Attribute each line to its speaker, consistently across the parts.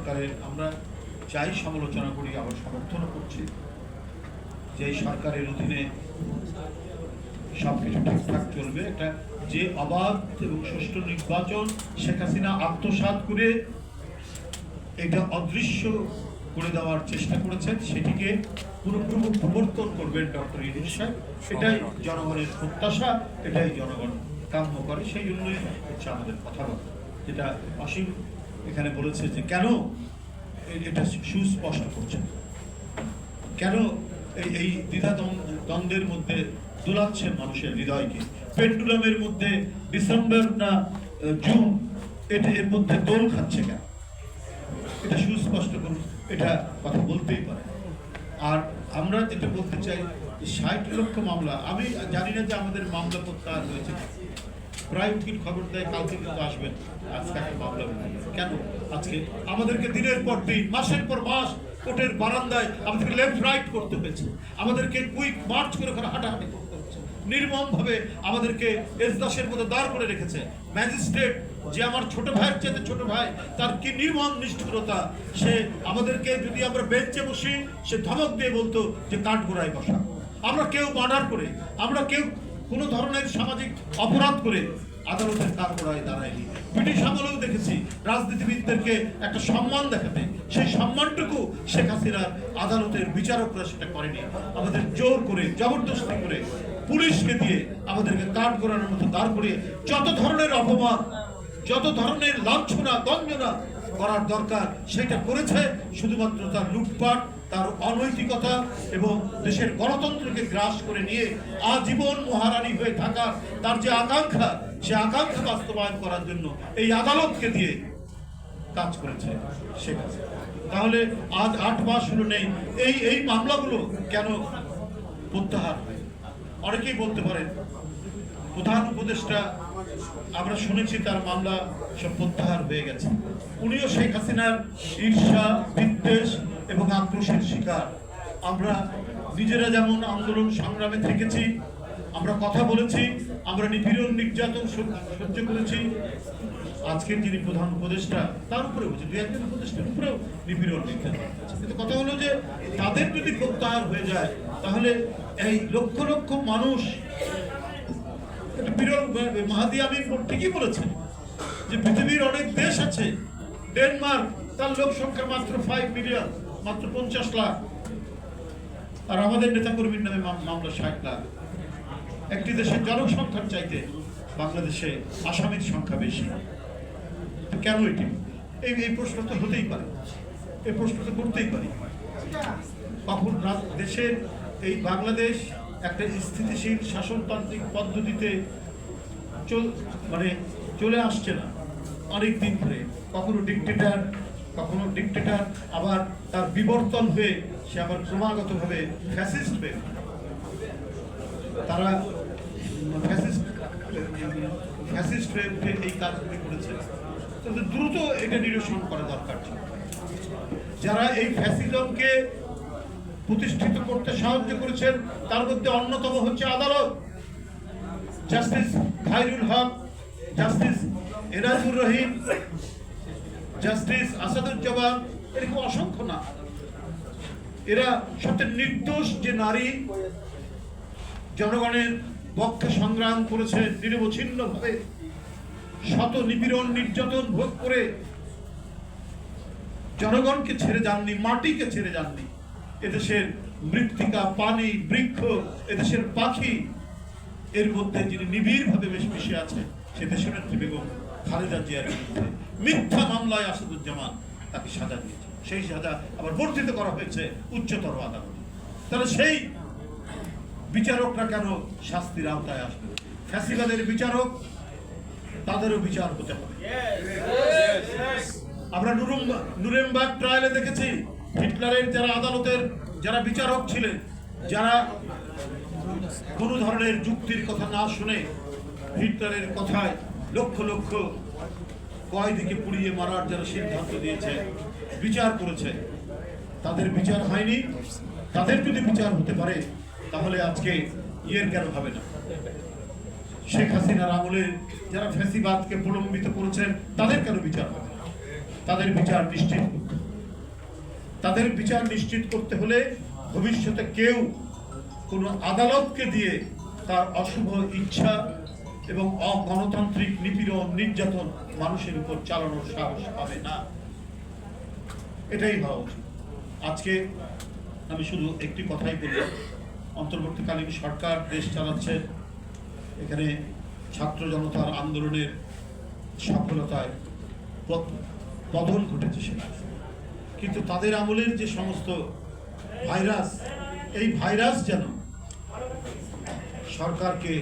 Speaker 1: সরকারের, আমরা যাই সমালোচনা করি, আবার সমর্থন করছি। যে সরকারের অধীনে সব কিছু ঠিকঠাক চলবে, একটা যে অবাধ এবং সুষ্ঠু নির্বাচন শেখ হাসিনা আত্মসাৎ করে এটা অদৃশ্য করে দেওয়ার চেষ্টা করেছেন, সেটিকে পুরোপুরি প্রবর্তন করবেন ডক্টর ইউনুস সাহেব। এটাই জনগণের প্রত্যাশা, এটাই জনগণ কাম্য করে, সেই জন্যই হচ্ছে আমাদের কথা বলা। যেটা অসীম এখানে বলেছে যে, কেন এটা সুস্পষ্ট করছে কেন এই দ্বিধা দ্বন্দ্বের মধ্যে দোলাচ্ছেন মানুষের হৃদয়কে? পেন্ডুলামের মধ্যে ডিসেম্বর না জুন, এটা এর মধ্যে দোল খাচ্ছে কেন? এটা সুস্পষ্ট করুন, এটা কথা বলতেই পারে। আর আমরা যেটা বলতে চাই ষাট লক্ষ মামলা, আমি জানি না যে আমাদের মামলা প্রত্যাহার হয়েছে প্রায় উকিল খবর দেয়, কালকে কিন্তু আসবেন। আজকে একটা মামলা কেন? আজকে আমাদেরকে দিনের পর দিন, মাসের পর মাস কোর্টের বারান্দায় আমাদেরকে লেফট রাইট করতে হয়েছে। আমাদেরকে কুইক মার্চ করে ওখানে হাঁটাহাঁটি করতে হচ্ছে নির্মম ভাবে আমাদেরকে এসদাসের মধ্যে দাঁড় করে রেখেছে। ম্যাজিস্ট্রেট যে আমার ছোট ভাইয়ের চেয়ে ছোট ভাই, তার কি নির্মম নিষ্ঠুরতা? সে আমাদেরকে যদি আমরা বেঞ্চে বসি, সে ধমক দিয়ে বলতো যে কাঠ গোড়ায় বসা। আমরা কেউ মার্ডার করে, আমরা কেউ কোনো ধরনের সামাজিক অপরাধ করে আদালতের কাঠ গোড়ায় দাঁড়ায়নি। ব্রিটিশ আমলেও দেখেছি রাজনীতিবিদদেরকে একটা সম্মান দেখাতে। সেই সম্মানটুকু শেখ হাসিনার আদালতের বিচারকরা সেটা করেনি। আমাদের জোর করে, জবরদস্তি করে পুলিশকে দিয়ে আমাদেরকে কাঠ গোড়ানোর মতো দাঁড় করিয়ে যত ধরনের অপমান, যত ধরনের লাঞ্ছনা গঞ্জনা করার দরকার সেটা করেছে। শুধুমাত্র তার লুটপাট তার অনৈতিকতা এবং দেশের গণতন্ত্রকে গ্রাস করে নিয়ে আজীবন মহারানী হয়ে থাকার তার যে আকাঙ্ক্ষা, সে আকাঙ্ক্ষা বাস্তবায়ন করার জন্য এই আদালতকে দিয়ে কাজ করেছে সে। তাহলে আজ আট মাস হলো নেই, এই এই মামলাগুলো কেন প্রত্যাহার হয় অনেকেই বলতে পারেন, প্রধান উপদেষ্টা, আমরা শুনেছি তার মামলা সব প্রত্যাহার হয়ে গেছে উনিও শেখ হাসিনার ঈর্ষা, বিদ্বেষ এবং আক্রোশের শিকার। আমরা নিজেরা যেমন আন্দোলন সংগ্রামে থেকেছি, আমরা কথা বলেছি, আমরা নিপীড়ন নির্যাতন সহ্য করেছি। আজকের যিনি প্রধান উপদেষ্টা, তার উপরে হচ্ছে দুই একজন উপদেষ্টার উপরেও নিপীড়ন নির্যাতন কিন্তু কথা হলো যে তাদের যদি প্রত্যাহার হয়ে যায়, তাহলে এই লক্ষ লক্ষ মানুষ বিরল মাহাদি আমিন ঠিকই বলেছেন যে পৃথিবীর অনেক দেশ আছে, ডেনমার্ক, তার লোক সংখ্যা মাত্র ফাইভ মিলিয়ন মাত্র পঞ্চাশ লাখ। আর আমাদের নেতাকর্মীর নামে মামলা ষাট লাখ। একটি দেশের জনসংখ্যার চাইতে বাংলাদেশে আসামির সংখ্যা বেশি। কেন এটি? এই এই প্রশ্ন তো হতেই পারে। এই প্রশ্ন তো করতেই পারি। কখন দেশের এই বাংলাদেশ একটা স্থিতিশীল শাসনতান্ত্রিক পদ্ধতিতে চল মানে চলে আসছে না। অনেক দিন ধরে কখনো ডিকটেটার কখনো ডিকটেটার আবার তার বিবর্তন হয়ে সে আবার ক্রমাগতভাবে ফ্যাসিস্ট হয়ে তারা ফ্যাসিস্ট ফ্যাসিস্ট হয়ে উঠে এই কাজগুলি করেছে। তাদের দ্রুত এটা নিরসন করা দরকার ছিল। যারা এই ফ্যাসিজমকে প্রতিষ্ঠিত করতে সাহায্য করেছেন, তার মধ্যে অন্যতম হচ্ছে আদালত। Justice Khairul Haque, justice Enayetur Rahim justice Asaduzzaman এরকম অসংখ্য না। এরা সবচেয়ে নির্দোষ যে নারী জনগণের পক্ষে সংগ্রাম করেছে নিরবচ্ছিন্ন ভাবে শত নিপীড়ন, নির্যাতন ভোগ করে জনগণকে ছেড়ে যাননি, মাটিকে ছেড়ে যাননি। এদেশের মৃত্তিকা, পানি, বৃক্ষ, এদেশের পাখি, এর মধ্যে যিনি নিবিড়ভাবে বেশ মিশে আছে সে দেশের নেত্রী বেগম খালেদা জিয়ার বিরুদ্ধে। মিথ্যা মামলায় আসাদুজ্জামান তাকে সাজা দিয়েছে। সেই সাজা আবার বর্ধিত করা হয়েছে উচ্চতর আদালতে। তাহলে সেই বিচারকরা কেন শাস্তির আওতায় আসবে? ফ্যাসিবাদের বিচারক, তাদেরও বিচার হতে হবে। আমরা নুরুম- নুরেমবার্গ ট্রায়ালে দেখেছি, হিটলারের যারা আদালতের যারা বিচারক ছিলেন, যারা কোনো ধরনের যুক্তির কথা না শুনে হিটলারের কথায় লক্ষ লক্ষ কয়েদিকে পুড়িয়ে মারার যারা সিদ্ধান্ত দিয়েছে বিচার করেছে, তাদের বিচার হয়নি। তাদের যদি বিচার হতে পারে, তাহলে আজকে ইয়ের কেন হবে না? শেখ হাসিনার আমলে যারা ফ্যাসিবাদকে প্রলম্বিত করেছেন, তাদের কেন বিচার হবে না? তাদের বিচার নিশ্চিত তাদের বিচার নিশ্চিত করতে হলে ভবিষ্যতে কেউ কোনো আদালতকে দিয়ে তার অশুভ ইচ্ছা এবং অগণতান্ত্রিক নিপীড়ন নির্যাতন মানুষের উপর চালানোর সাহস পাবে না। এটাই হওয়া উচিত। আজকে আমি শুধু একটি কথাই বলব। অন্তর্বর্তীকালীন সরকার দেশ চালাচ্ছে। এখানে ছাত্র জনতার আন্দোলনের সফলতায় পতন ঘটেছে সেটা। কিন্তু তাদের আমলের যে সমস্ত ভাইরাস, এই ভাইরাস যেন সরকারকে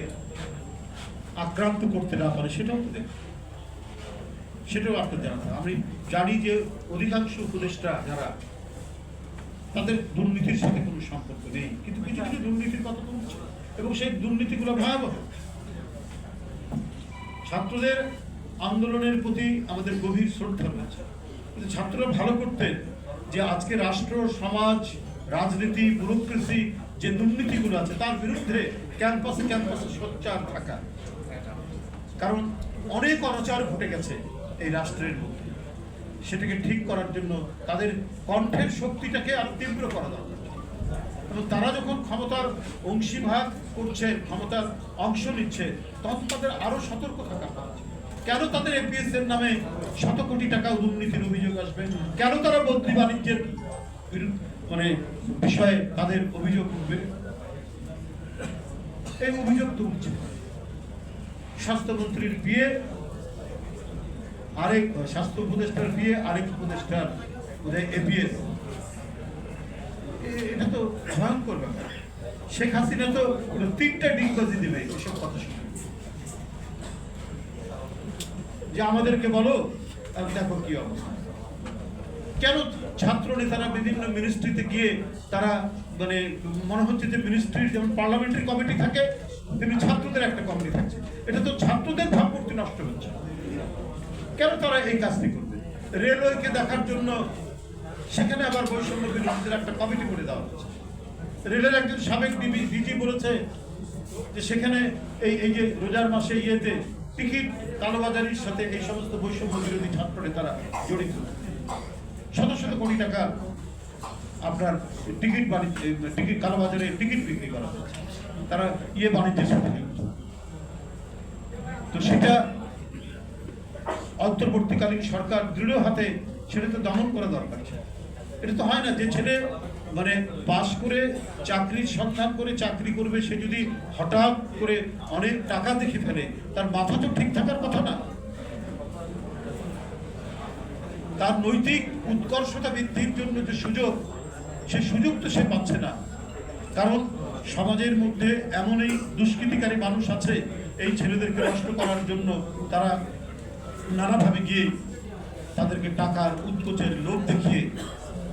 Speaker 1: আক্রান্ত করতে না পারে, সেটাও তো দেখুন। সেটাও আপনার হবে। আমি জানি যে অধিকাংশ উপদেষ্টা যারা, তাদের দুর্নীতির সাথে কোনো সম্পর্ক নেই। কিন্তু কিছু কিছু দুর্নীতির কথা বলছে। এবং সেই দুর্নীতিগুলো ভয়াবহ। ছাত্রদের আন্দোলনের প্রতি আমাদের গভীর শ্রদ্ধা রয়েছে। কিন্তু ছাত্ররা ভালো করতেন যে আজকে রাষ্ট্র, সমাজ, রাজনীতি, ব্যুরোক্রেসি যে দুর্নীতিগুলো আছে, তার বিরুদ্ধে ক্যাম্পাসে ক্যাম্পাসে সোচ্চার থাকা। কারণ অনেক অনাচার ঘটে গেছে এই রাষ্ট্রের মধ্যে। সেটাকে ঠিক করার জন্য তাদের কণ্ঠের শক্তিটাকে আরও তীব্র করা দরকার। এবং তারা যখন ক্ষমতার অংশীভাগ করছে, ক্ষমতার অংশ নিচ্ছে, তখন তাদের আরও সতর্ক থাকা। কেন তাদের এপিএস এর নামে শত কোটি টাকা দুর্নীতির অভিযোগ আসবে? কেন তারা বদলি বাণিজ্যের মানে বিষয়ে তাদের অভিযোগ উঠবে? এই অভিযোগ তো উঠছে স্বাস্থ্যমন্ত্রীর বিয়ে, আরেক স্বাস্থ্য উপদেষ্টার বিয়ে, আরেক উপদেষ্টার এপিএস এটা তো ভয়ঙ্কর ব্যাপার। শেখ হাসিনা তো তিনটা ডিগবাজি দেবে, এসব কথা শুনে। যে আমাদেরকে বলো দেখো কি অবস্থা। কেন ছাত্র নেতারা বিভিন্ন মিনিস্ট্রিতে গিয়ে তারা মানে মনে হচ্ছে যে মিনিস্ট্রির যেমন পার্লামেন্টারি কমিটি থাকে, তেমনি ছাত্রদের একটা কমিটি থাকছে। এটা তো ছাত্রদের ভাবমূর্তি নষ্ট হচ্ছে। কেন তারা এই কাজটি করবে? রেলওয়েকে দেখার জন্য সেখানে আবার বৈষম্য বিরোধীদের একটা কমিটি করে দেওয়া হচ্ছে। রেলের একজন সাবেক ডিবি ডিজি বলেছে যে সেখানে এই এই যে রোজার মাসে ইয়েতে টিকিট, কালোবাজারির সাথে এই সমস্ত বৈষম্য বিরোধী ছাত্র নেতারা জড়িত। শত শত কোটি টাকা আপনার টিকিট বাণিজ্য টিকিট, কালোবাজারে টিকিট বিক্রি করা তারা ইয়ে বাণিজ্যের সাথে তো সেটা অন্তর্বর্তীকালীন সরকার দৃঢ় হাতে সেটা তো দমন করা দরকার। ছিল। এটা তো হয় না যে ছেলে মানে পাশ করে চাকরির সন্ধান করে চাকরি করবে, সে যদি হঠাৎ করে অনেক টাকা দেখে ফেলে, তার মাথা তো ঠিক থাকার কথা না। তার নৈতিক উৎকর্ষতা বৃদ্ধির জন্য যে সুযোগ, সে সুযোগ তো সে পাচ্ছে না। কারণ সমাজের মধ্যে এমন এই দুষ্কৃতিকারী মানুষ আছে, এই ছেলেদেরকে নষ্ট করার জন্য তারা নানাভাবে গিয়ে তাদেরকে টাকার উৎকোচের লোভ দেখিয়ে,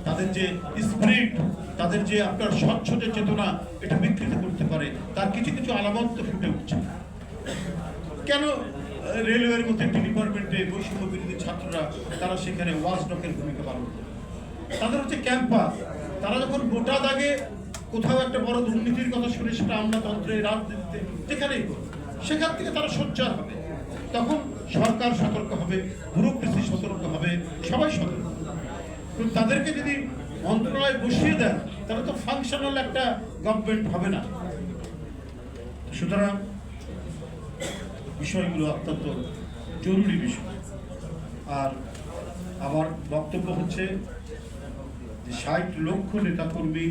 Speaker 1: তাদের যে স্পিরিট, তাদের যে আপনার স্বচ্ছ যে চেতনা, এটা বিকৃত করতে পারে। তার কিছু কিছু আলামত তো ফুটে উঠছে। কেন রেলওয়ের মধ্যে একটি ডিপার্টমেন্টে বৈষম্য বিরোধী ছাত্ররা, তারা সেখানে ওয়াচ ডকের ভূমিকা পালন করে। তাদের হচ্ছে ক্যাম্পাস। তারা যখন গোটা দাগে কোথাও একটা বড় দুর্নীতির কথা শুনে সেটা আমলাতন্ত্রে, রাজনীতিতে যেখানেই সেখান থেকে তারা সোচ্চার হবে। তখন সরকার সতর্ক হবে, ব্যুরোক্রেসি সতর্ক হবে, সবাই সতর্ক। কিন্তু তাদেরকে যদি মন্ত্রণালয়ে বসিয়ে দেন, তাহলে তো ফাংশনাল একটা গভর্নমেন্ট হবে না। সুতরাং বিষয়গুলো অত্যন্ত জরুরি বিষয়। আর আমার বক্তব্য হচ্ছে যে ষাট লক্ষ নেতাকর্মী